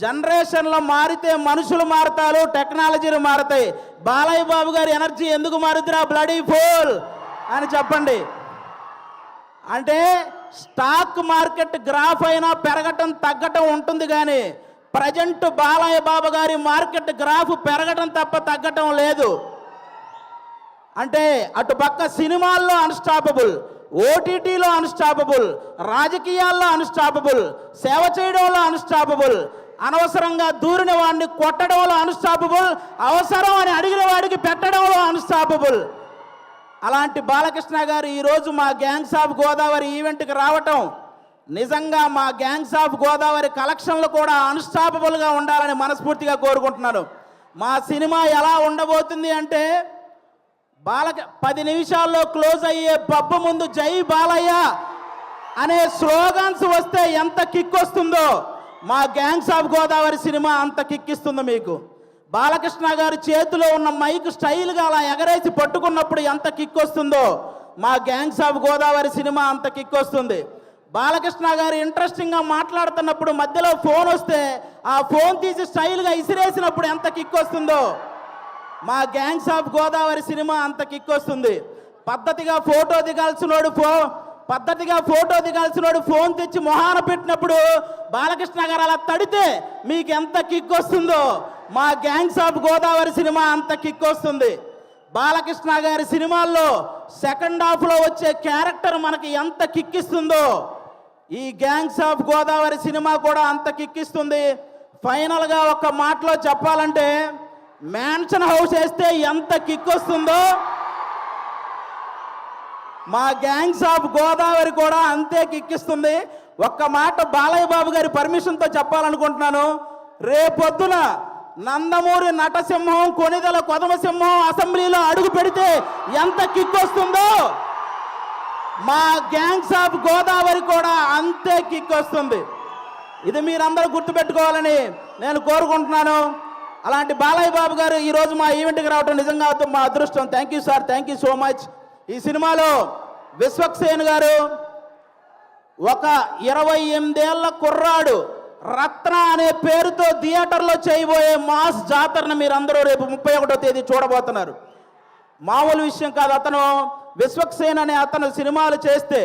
జనరేషన్లో మారితే మనుషులు మారతారు టెక్నాలజీలు మారతాయి. బాలయ్య బాబు గారి ఎనర్జీ ఎందుకు మారుతురా బ్లడీ ఫోల్ అని చెప్పండి. అంటే స్టాక్ మార్కెట్ గ్రాఫ్ అయినా పెరగటం తగ్గటం ఉంటుంది కానీ ప్రజెంట్ బాలయ్య బాబు గారి మార్కెట్ గ్రాఫ్ పెరగటం తప్ప తగ్గటం లేదు. అంటే అటు పక్క సినిమాల్లో అన్స్టాపబుల్ ఓటీటీలో అన్స్టాపబుల్ రాజకీయాల్లో అన్స్టాపబుల్ సేవ చేయడంలో అన్స్టాపబుల్ అనవసరంగా దూరిన వాడిని కొట్టడంలో అన్స్టాపబుల్ అవసరం అని అడిగిన వాడికి పెట్టడంలో అన్స్టాపబుల్. అలాంటి బాలకృష్ణ గారు ఈరోజు మా గ్యాంగ్స్ ఆఫ్ గోదావరి ఈవెంట్కి రావటం నిజంగా మా గ్యాంగ్స్ ఆఫ్ గోదావరి కలెక్షన్లు కూడా అన్స్టాపబుల్గా ఉండాలని మనస్ఫూర్తిగా కోరుకుంటున్నాను. మా సినిమా ఎలా ఉండబోతుంది అంటే బాలక పది నిమిషాల్లో క్లోజ్ అయ్యే పబ్బు ముందు జై బాలయ్య అనే స్లోగన్స్ వస్తే ఎంత కిక్ వస్తుందో మా గ్యాంగ్స్ ఆఫ్ గోదావరి సినిమా అంత కిక్కిస్తుంది మీకు. బాలకృష్ణ గారి చేతిలో ఉన్న మైక్ స్టైల్గా అలా ఎగరేసి పట్టుకున్నప్పుడు ఎంత కిక్ వస్తుందో. మా గ్యాంగ్స్ ఆఫ్ గోదావరి సినిమా అంత కిక్ వస్తుంది. బాలకృష్ణ గారు ఇంట్రెస్టింగ్గా మాట్లాడుతున్నప్పుడు మధ్యలో ఫోన్ వస్తే ఆ ఫోన్ తీసి స్టైల్గా ఇసిరేసినప్పుడు ఎంత కిక్ వస్తుందో. మా గ్యాంగ్స్ ఆఫ్ గోదావరి సినిమా అంత కిక్ వస్తుంది. పద్ధతిగా ఫోటో దిగాల్సినోడు ఫో పద్ధతిగా ఫోటో దిగాల్సినోడు ఫోన్ తెచ్చి మొహాన పెట్టినప్పుడు బాలకృష్ణ గారు అలా తడితే మీకు ఎంత కిక్ వస్తుందో. మా గ్యాంగ్స్ ఆఫ్ గోదావరి సినిమా అంత కిక్ వస్తుంది. బాలకృష్ణ గారి సినిమాల్లో సెకండ్ హాఫ్లో వచ్చే క్యారెక్టర్ మనకి ఎంత కిక్కిస్తుందో ఈ గ్యాంగ్స్ ఆఫ్ గోదావరి సినిమా కూడా అంత కిక్కిస్తుంది ఫైనల్గా ఒక మాటలో చెప్పాలంటే మ్యాన్షన్ హౌస్ వేస్తే ఎంత కిక్ వస్తుందో మా గ్యాంగ్స్ ఆఫ్ గోదావరి కూడా అంతే కిక్కిస్తుంది. ఒక్క మాట బాలయ్య బాబు గారి పర్మిషన్తో చెప్పాలనుకుంటున్నాను. రేపొద్దున నందమూరి నటసింహం కొనిదల కొదమసింహం అసెంబ్లీలో అడుగు పెడితే ఎంత కిక్ వస్తుందో మా గ్యాంగ్స్ ఆఫ్ గోదావరి కూడా అంతే కిక్ వస్తుంది ఇది మీరందరూ గుర్తుపెట్టుకోవాలని నేను కోరుకుంటున్నాను. అలాంటి బాలయ్య బాబు గారు ఈరోజు మా ఈవెంట్కి రావడం నిజంగా మా అదృష్టం. Thank you sir thank you so much ఈ సినిమాలో విశ్వక్సేన్ గారు ఒక ఇరవై ఎనిమిదేళ్ళ కుర్రాడు రత్న అనే పేరుతో థియేటర్లో చేయబోయే మాస్ జాతరను మీరందరూ రేపు ముప్పై ఒకటో తేదీ చూడబోతున్నారు. మామూలు విషయం కాదు అతను విశ్వక్సేన్ అనే అతను సినిమాలు చేస్తే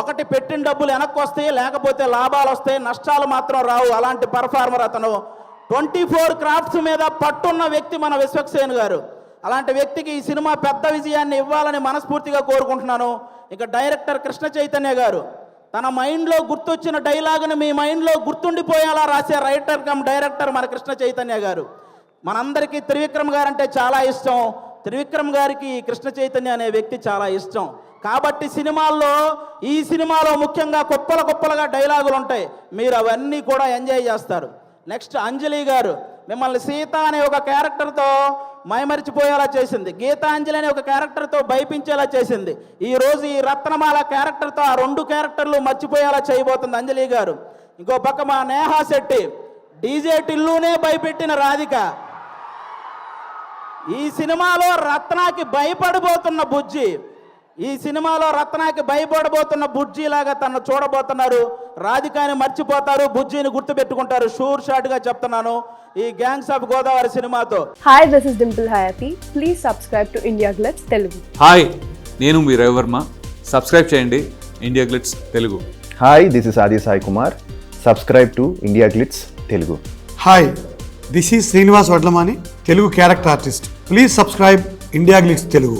ఒకటి పెట్టిన డబ్బులు వెనక్కి వస్తాయి లేకపోతే లాభాలు వస్తాయి నష్టాలు మాత్రం రావు. అలాంటి పర్ఫార్మర్ అతను. ట్వంటీ ఫోర్ క్రాఫ్ట్స్ మీద పట్టున్న వ్యక్తి మన విశ్వక్సేన్ గారు. అలాంటి వ్యక్తికి ఈ సినిమా పెద్ద విజయాన్ని ఇవ్వాలని మనస్ఫూర్తిగా కోరుకుంటున్నాను. ఇక డైరెక్టర్ కృష్ణ చైతన్య గారు తన మైండ్లో గుర్తొచ్చిన డైలాగును మీ మైండ్లో గుర్తుండిపోయేలా రాసే రైటర్ కమ్ డైరెక్టర్ మన కృష్ణ చైతన్య గారు. మనందరికీ త్రివిక్రమ్ గారు అంటే చాలా ఇష్టం. త్రివిక్రమ్ గారికి కృష్ణ చైతన్య అనే వ్యక్తి చాలా ఇష్టం. కాబట్టి సినిమాల్లో ఈ సినిమాలో ముఖ్యంగా కుప్పల కుప్పలుగా డైలాగులు ఉంటాయి మీరు అవన్నీ కూడా ఎంజాయ్ చేస్తారు. నెక్స్ట్ అంజలి గారు మిమ్మల్ని సీత అనే ఒక క్యారెక్టర్తో మైమరిచిపోయేలా చేసింది. గీతాంజలి అనే ఒక క్యారెక్టర్తో భయపించేలా చేసింది. ఈరోజు ఈ రత్నమాల క్యారెక్టర్తో ఆ రెండు క్యారెక్టర్లు మర్చిపోయేలా చేయబోతుంది అంజలి గారు. ఇంకో పక్క మా నేహా శెట్టి డీజే టిల్లునే భయపెట్టిన రాధిక. ఈ సినిమాలో రత్నాకి భయపడిపోతున్న బుజ్జి ఈ సినిమాలో రత్నాకి భయపడబోతున్న బుజ్జి లాగా తను చూడబోతున్నారు. రాధికాని మర్చిపోతారు బుజ్జిని గుర్తుపెట్టుకుంటారు. షూర్ షాట్గా చెప్తున్నాను ఈ గ్యాంగ్స్ ఆఫ్ గోదావరి సినిమాతో. Hi, this is Dimple Hayati. Please subscribe to India Glitz Telugu. Hi నేను మీ రవివర్మ సబ్స్క్రైబ్ చేయండి India Glitz Telugu hi this is Adi Sai Kumar subscribe to India Glitz Telugu hi this is Srinivas Vadlamani Telugu character artist please subscribe India Glitz Telugu